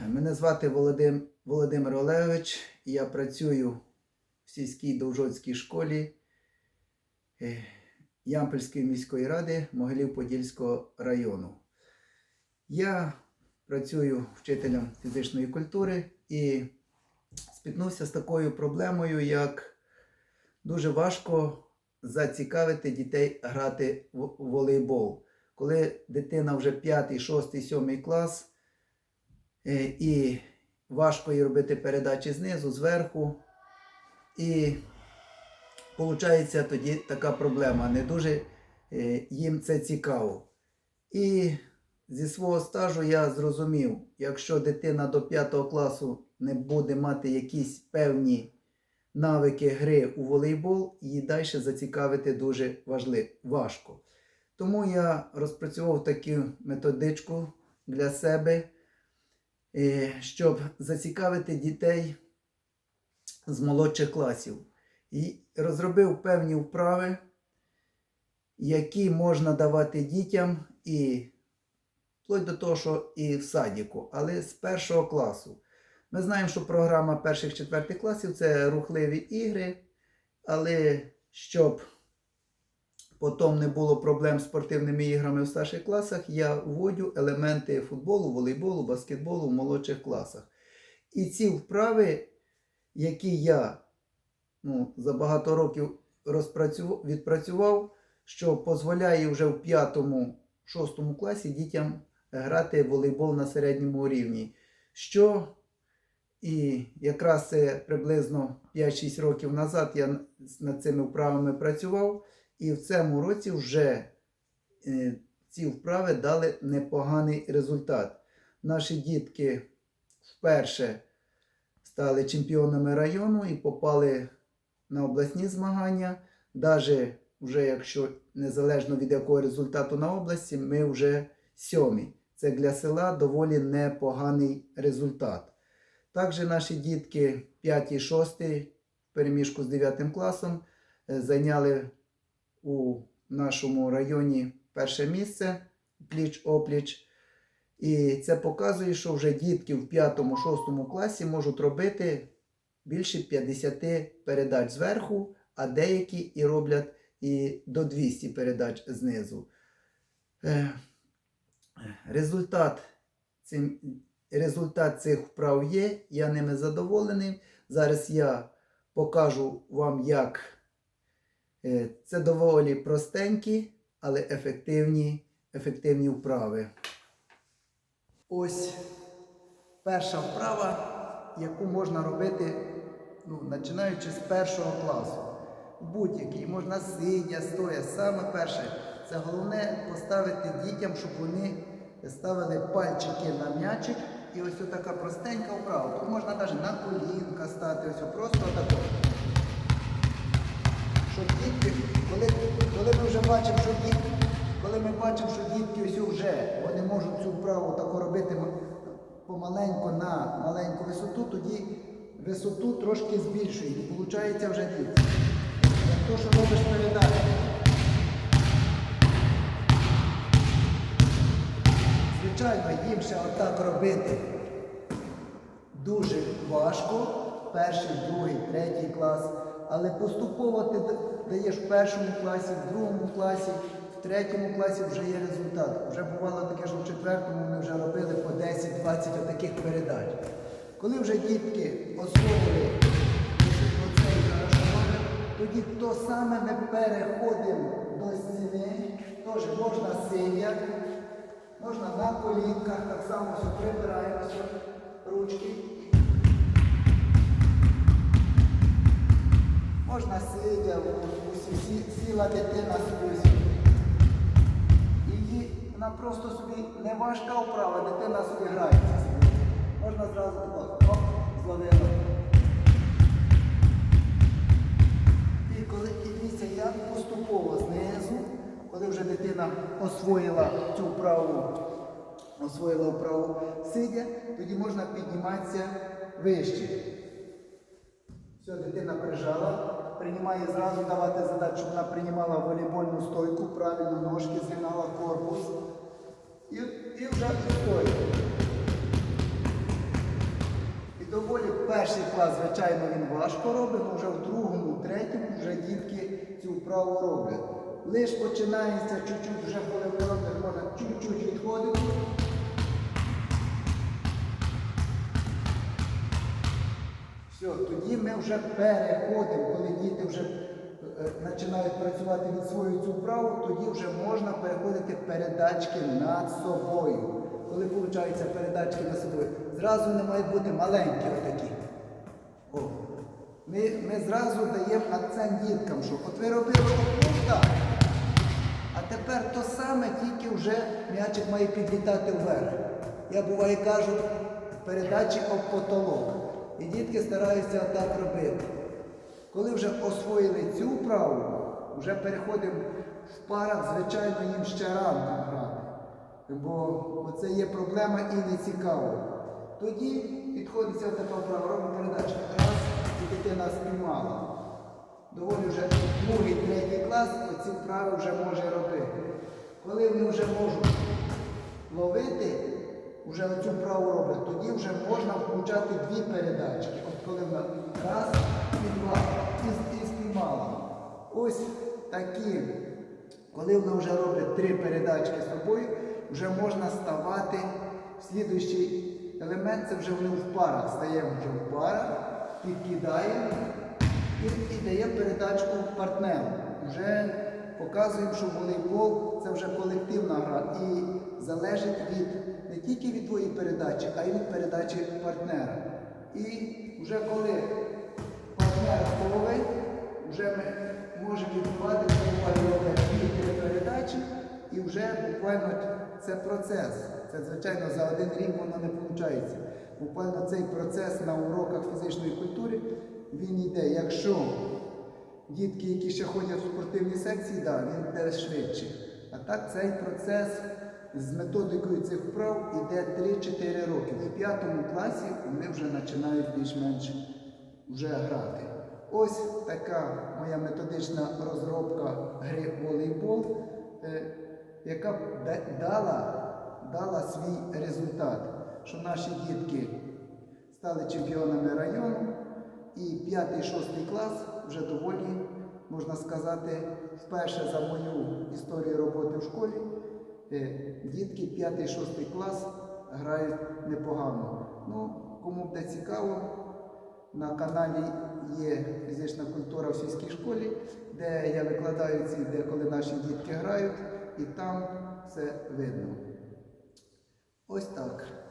Мене звати Володим, Володимир Олегович. Я працюю в сільській довжоцькій школі е, Ямпільської міської ради Могилів-Подільського району. Я працюю вчителем фізичної культури і спіткнувся з такою проблемою, як дуже важко зацікавити дітей грати в волейбол. Коли дитина вже 5, 6, 7 клас, і важко їй робити передачі знизу, зверху. І виходить тоді така проблема. Не дуже е, їм це цікаво. І зі свого стажу я зрозумів, якщо дитина до 5 класу не буде мати якісь певні навики гри у волейбол, її далі зацікавити дуже важливо, важко. Тому я розпрацював таку методичку для себе, е, щоб зацікавити дітей з молодших класів. І розробив певні вправи, які можна давати дітям і вплоть до того, що і в садіку, але з першого класу. Ми знаємо, що програма перших четвертих класів це рухливі ігри, але щоб потім не було проблем з спортивними іграми в старших класах, я вводю елементи футболу, волейболу, баскетболу в молодших класах. І ці вправи, які я ну, за багато років розпрацював, відпрацював, що дозволяє вже в 5-6 класі дітям грати в волейбол на середньому рівні. Що і якраз це приблизно 5-6 років назад я над цими вправами працював, і в цьому році вже е, ці вправи дали непоганий результат. Наші дітки вперше стали чемпіонами району і попали на обласні змагання. Навіть вже якщо незалежно від якого результату на області, ми вже сьомі. Це для села доволі непоганий результат. Також наші дітки 5 і 6 в переміжку з 9 класом е, зайняли у нашому районі перше місце пліч-опліч. І це показує, що вже дітки в 5-6 класі можуть робити більше 50 передач зверху, а деякі і роблять і до 200 передач знизу. Е, Результат, цим, результат цих вправ є, я ними задоволений. Зараз я покажу вам, як це доволі простенькі, але ефективні, ефективні вправи. Ось перша вправа, яку можна робити, ну, починаючи з першого класу. Будь-який, можна сидя, стоя. Саме перше, це головне поставити дітям, щоб вони ставили пальчики на м'ячик. І ось така простенька вправа. Тут можна навіть на колінка стати, ось просто отако. Щоб дітки, коли, коли ми вже бачимо, що дітки, коли ми бачимо, що дітки ось вже вони можуть цю вправу тако робити помаленьку на маленьку висоту, тоді висоту трошки. І виходить вже дітки. Як то, що робиш передачу. Звичайно, їм ще отак робити дуже важко. Перший, другий, третій клас. Але поступово ти даєш в першому класі, в другому класі, в третьому класі вже є результат. Вже бувало таке, що в четвертому ми вже робили по 10-20 таких передач. Коли вже дітки освоїли оцей хорошо тоді то саме ми переходимо до стіни, теж можна сидя, можна на колінках, так само все прибираємося, ручки. Можна сидя, усі, сі- дитина ось. І вона просто собі не важка вправа, дитина собі грається. Можна зразу оп, зловила. І коли дивіться, я поступово знизу, коли вже дитина освоїла цю вправу, освоїла вправу сидя, тоді можна підніматися вище. Все, дитина прижала, приймає зразу давати задачу, щоб вона приймала волейбольну стойку, правильно ножки згинала корпус. І, і вже стоїть. перший клас, звичайно, він важко робить, вже в другому, третьому вже дітки цю вправу роблять. Лиш починається чуть-чуть, вже коли можна чуть-чуть відходити. Все, тоді ми вже переходимо, коли діти вже е, починають працювати від свою цю вправу, тоді вже можна переходити передачки над собою. Коли виходить передачки над собою, зразу не мають бути маленькі отакі. О. Ми, ми зразу даємо акцент діткам, що от ви робили так. А тепер то саме, тільки вже м'ячик має підлітати вверх. Я буває кажу, передачі об потолок. І дітки стараються так робити. Коли вже освоїли цю вправу, вже переходимо в парах, звичайно, їм ще рано грати. Бо це є проблема і не цікаво. Тоді підходиться така вправа, робимо передачу. Раз, і дитина спіймала. Доволі вже другий, третій клас оці вправи вже може робити. Коли вони вже можуть ловити, вже оцю вправу роблять, тоді вже можна дві передачки. От коли вона раз і два, і, і спіймала. Ось такі. Коли вона вже робить три передачки з собою, вже можна ставати слідуючий елемент, це вже вони в парах. Стаємо вже в парах, підкидаємо і, і даємо передачку партнеру. Вже показуємо, що волейбол це вже колективна гра і залежить від тільки від твоєї передачі, а й від передачі партнера. І вже коли партнер готовий, вже ми можемо відбувати дві-три передачі, і вже буквально це процес. Це, звичайно, за один рік воно не виходить. Буквально цей процес на уроках фізичної культури він йде. Якщо дітки, які ще ходять в спортивні секції, да, він йде швидше. А так цей процес з методикою цих вправ йде 3-4 роки. В п'ятому класі вони вже починають більш-менш вже грати. Ось така моя методична розробка гри волейбол, е, яка дала, дала свій результат, що наші дітки стали чемпіонами району, і 5-6 клас вже доволі, можна сказати, вперше за мою історію роботи в школі, дітки 5-6 клас грають непогано. Ну, кому буде цікаво, на каналі є фізична культура в сільській школі, де я викладаю ці, де коли наші дітки грають, і там все видно. Ось так.